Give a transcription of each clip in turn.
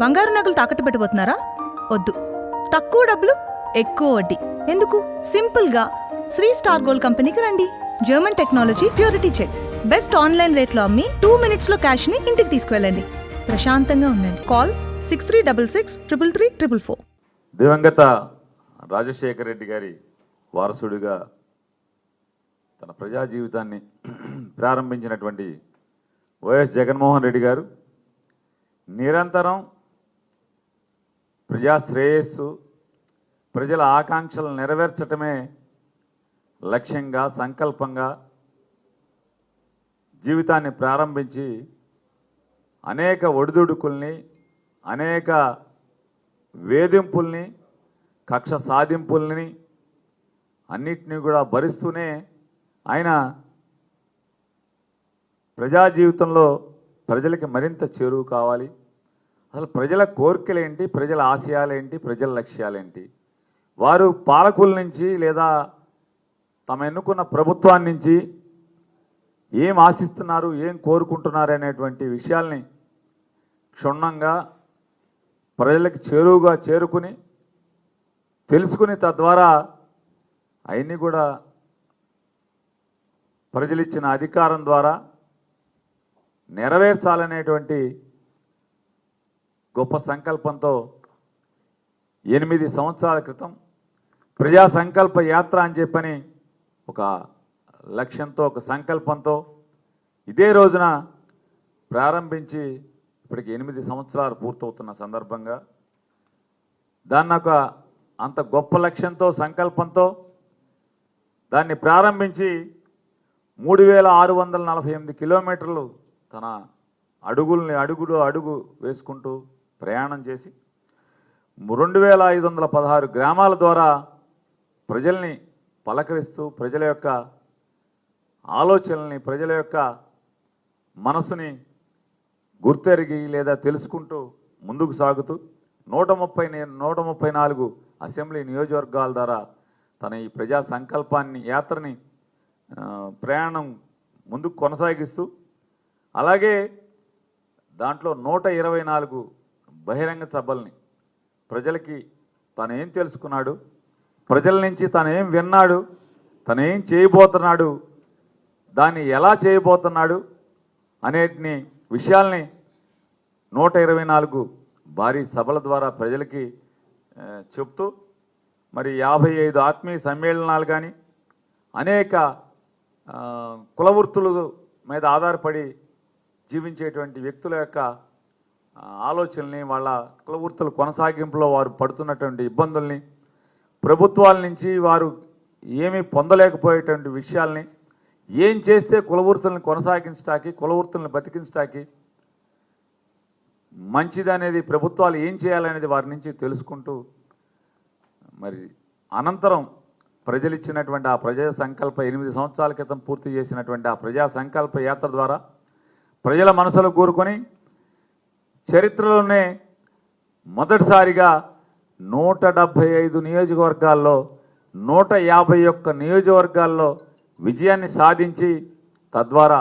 బంగారు నగలు తాకట్టు పెట్టబోతున్నారా వద్దు. తక్కువ డబ్బులు ఎక్కువ వడ్డీ. ఎందుకు? సింపుల్గా. శ్రీ స్టార్ గోల్డ్ కంపెనీకి రండి. German technology purity check. Best online రేట్లో అమ్మి టూ మినిట్స్లో క్యాష్ని ఇంటికి తీసుకువెళ్ళండి. ప్రశాంతంగా ఉండండి. Call six three double six triple three triple four. దివంగత రాజశేఖర రెడ్డి గారి వారసుడిగా తన ప్రజా జీవితాన్ని ప్రారంభించినటువంటి వైఎస్ జగన్మోహన్ రెడ్డి గారు నిరంతరం ప్రజా శ్రేయస్సు ప్రజల ఆకాంక్షలు నెరవేర్చటమే లక్ష్యంగా సంకల్పంగా జీవితాన్ని ప్రారంభించి అనేక ఒడిదుడుకుల్ని అనేక వేధింపుల్ని కక్ష సాధింపుల్ని అన్నిటినీ కూడా భరిస్తూనే ఆయన ప్రజా జీవితంలో ప్రజలకి మరింత చేరువు కావాలి. అసలు ప్రజల కోరికలేంటి? ప్రజల ఆశయాలేంటి? ప్రజల లక్ష్యాలేంటి? వారు పాలకుల నుంచి లేదా తమ ఎన్నుకున్న ప్రభుత్వాన్ని నుంచి ఏం ఆశిస్తున్నారు ఏం కోరుకుంటున్నారు అనేటువంటి విషయాల్ని క్షుణ్ణంగా ప్రజలకు చేరువుగా చేరుకుని తెలుసుకుని తద్వారా అవన్నీ కూడా ప్రజలిచ్చిన అధికారం ద్వారా నెరవేర్చాలనేటువంటి గొప్ప సంకల్పంతో ఎనిమిది సంవత్సరాల క్రితం ప్రజా సంకల్ప యాత్ర అని చెప్పని ఒక లక్ష్యంతో ఒక సంకల్పంతో ఇదే రోజున ప్రారంభించి ఇప్పటికి ఎనిమిది సంవత్సరాలు పూర్తవుతున్న సందర్భంగా దాన్ని ఒక అంత గొప్ప లక్ష్యంతో సంకల్పంతో దాన్ని ప్రారంభించి మూడు వేల ఆరు వందల నలభై ఎనిమిది కిలోమీటర్లు తన అడుగుల్ని అడుగుడు అడుగు వేసుకుంటూ ప్రయాణం చేసి రెండు వేల ఐదు వందల పదహారు గ్రామాల ద్వారా ప్రజల్ని పలకరిస్తూ ప్రజల యొక్క ఆలోచనల్ని ప్రజల యొక్క మనసుని గుర్తెరిగి లేదా తెలుసుకుంటూ ముందుకు సాగుతూ నూట ముప్పై నూట ముప్పై నాలుగు అసెంబ్లీ నియోజకవర్గాల ద్వారా తన ఈ ప్రజా సంకల్పాన్ని యాత్రని ప్రయాణం ముందుకు కొనసాగిస్తూ అలాగే దాంట్లో నూట ఇరవై నాలుగు బహిరంగ సభల్ని ప్రజలకి తను ఏం తెలుసుకున్నాడు? ప్రజల నుంచి తను ఏం విన్నాడు? తను ఏం చేయబోతున్నాడు? దాన్ని ఎలా చేయబోతున్నాడు? అనేటిని విషయాల్ని నూట ఇరవై నాలుగు భారీ సభల ద్వారా ప్రజలకి చెప్తూ మరి యాభై ఐదు ఆత్మీయ సమ్మేళనాలు కానీ అనేక కులవృత్తుల మీద ఆధారపడి జీవించేటువంటి వ్యక్తుల యొక్క ఆలోచనల్ని వాళ్ళ కులవృత్తుల కొనసాగింపులో వారు పడుతున్నటువంటి ఇబ్బందుల్ని ప్రభుత్వాల నుంచి వారు ఏమీ పొందలేకపోయేటువంటి విషయాల్ని ఏం చేస్తే కులవృత్తులను కొనసాగించడానికి కులవృత్తులను బతికించడానికి మంచిదనేది ప్రభుత్వాలు ఏం చేయాలనేది వారి నుంచి తెలుసుకుంటూ మరి అనంతరం ప్రజలు ఇచ్చినటువంటి ఆ ప్రజా సంకల్ప ఎనిమిది సంవత్సరాల క్రితం పూర్తి చేసినటువంటి ఆ ప్రజా సంకల్ప యాత్ర ద్వారా ప్రజల మనసులో కోరుకొని చరిత్రలోనే మొదటిసారిగా నూట డెబ్భై ఐదు నియోజకవర్గాల్లో నూట యాభై ఒక్క నియోజకవర్గాల్లో విజయాన్ని సాధించి తద్వారా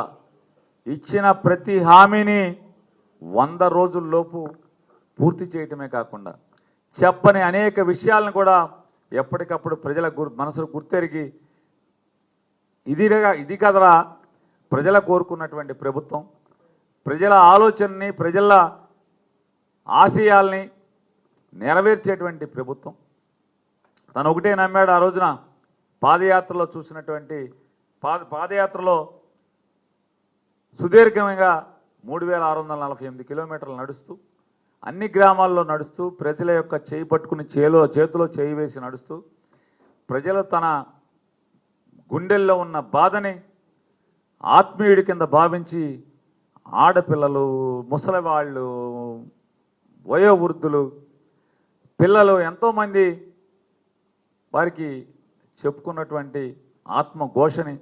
ఇచ్చిన ప్రతి హామీని వంద రోజుల్లోపు పూర్తి చేయటమే కాకుండా చెప్పని అనేక విషయాలను కూడా ఎప్పటికప్పుడు ప్రజల గుర్ మనసులు గుర్తెరిగి ఇదిగా ఇది కదరా ప్రజల కోరుకున్నటువంటి ప్రభుత్వం ప్రజల ఆలోచనని ప్రజల ఆశయాల్ని నెరవేర్చేటువంటి ప్రభుత్వం. తను ఒకటే నమ్మాడు ఆ రోజున పాదయాత్రలో చూసినటువంటి పాద పాదయాత్రలో సుదీర్ఘంగా మూడు వేల ఆరు వందల నలభై ఎనిమిది కిలోమీటర్లు నడుస్తూ అన్ని గ్రామాల్లో నడుస్తూ ప్రజల యొక్క చేయి పట్టుకుని చేలో చేతిలో చేయి వేసి నడుస్తూ ప్రజలు తన గుండెల్లో ఉన్న బాధని ఆత్మీయుడి కింద భావించి ఆడపిల్లలు ముసలివాళ్ళు వయోవృద్ధులు పిల్లలు ఎంతోమంది వారికి చెప్పుకున్నటువంటి ఆత్మఘోషని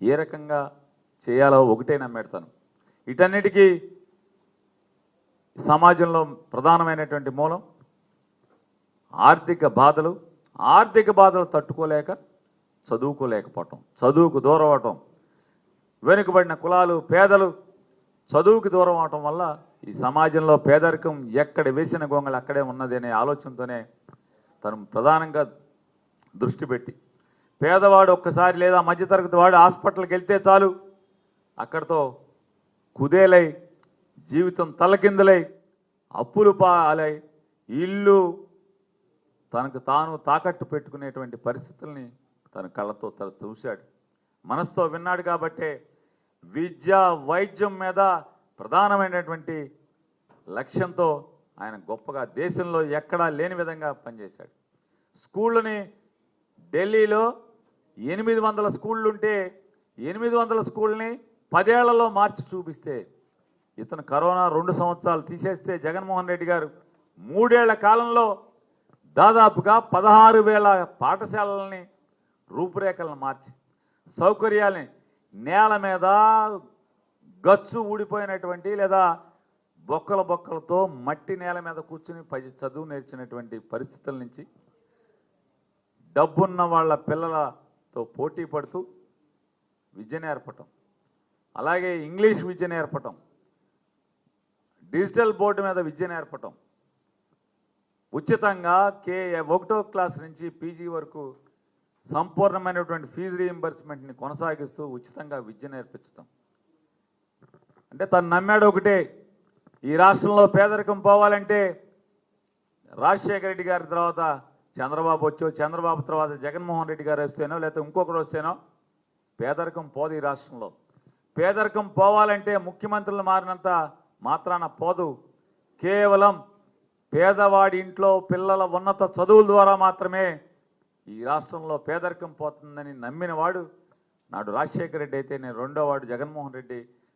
ఏ రకంగా చేయాలో ఒకటే నమ్మెడతాను వీటన్నిటికీ సమాజంలో ప్రధానమైనటువంటి మూలం ఆర్థిక బాధలు. ఆర్థిక బాధలు తట్టుకోలేక చదువుకోలేకపోవటం చదువుకు దూరం అవటం వెనుకబడిన కులాలు పేదలు చదువుకి దూరం అవటం వల్ల ఈ సమాజంలో పేదరికం ఎక్కడ వేసిన గొంగళి అక్కడే ఉన్నది అనే ఆలోచనతోనే తను ప్రధానంగా దృష్టి పెట్టి పేదవాడు ఒక్కసారి లేదా మధ్యతరగతి వాడు హాస్పిటల్కి వెళ్తే చాలు అక్కడితో కుదేలై జీవితం తలకిందులై అప్పులు పాలై ఇల్లు తనకు తాను తాకట్టు పెట్టుకునేటువంటి పరిస్థితుల్ని తన కళ్ళతో తను చూశాడు. మనసుతో విన్నాడు కాబట్టే విద్య వైద్యం మీద ప్రధానమైనటువంటి లక్ష్యంతో ఆయన గొప్పగా దేశంలో ఎక్కడా లేని విధంగా పనిచేశాడు. స్కూళ్ళని ఢిల్లీలో ఎనిమిది వందల స్కూళ్ళు ఉంటే ఎనిమిది వందల స్కూళ్ళని పదేళ్ళలో మార్చి చూపిస్తే ఇతను కరోనా రెండు సంవత్సరాలు తీసేస్తే జగన్మోహన్ రెడ్డి గారు మూడేళ్ళ కాలంలో దాదాపుగా పదహారు వేల పాఠశాలల్ని రూపురేఖలను మార్చి సౌకర్యాల్ని నేల మీద గచ్చు ఊడిపోయినటువంటి లేదా బొక్కల బొక్కలతో మట్టి నేల మీద కూర్చుని పది చదువు నేర్చినటువంటి పరిస్థితుల నుంచి డబ్బున్న వాళ్ళ పిల్లలతో పోటీ పడుతూ విద్య నేర్పటం అలాగే ఇంగ్లీష్ విద్య నేర్పటం డిజిటల్ బోర్డు మీద విద్య నేర్పటం ఉచితంగా కే ఒకటో క్లాస్ నుంచి పీజీ వరకు సంపూర్ణమైనటువంటి ఫీజు రీయింబర్స్మెంట్ని కొనసాగిస్తూ ఉచితంగా విద్య నేర్పించటం. అంటే తను నమ్మాడు ఒకటే ఈ రాష్ట్రంలో పేదరికం పోవాలంటే రాజశేఖర రెడ్డి గారి తర్వాత చంద్రబాబు వచ్చో చంద్రబాబు తర్వాత జగన్మోహన్ రెడ్డి గారు వస్తేనో లేకపోతే ఇంకొకరు వస్తేనో పేదరికం పోదు ఈ రాష్ట్రంలో. పేదరికం పోవాలంటే ముఖ్యమంత్రులు మారినంత మాత్రాన పోదు. కేవలం పేదవాడి ఇంట్లో పిల్లల ఉన్నత చదువుల ద్వారా మాత్రమే ఈ రాష్ట్రంలో పేదరికం పోతుందని నమ్మినవాడు నాడు రాజశేఖర రెడ్డి అయితే నేను రెండో వాడు జగన్మోహన్ రెడ్డి.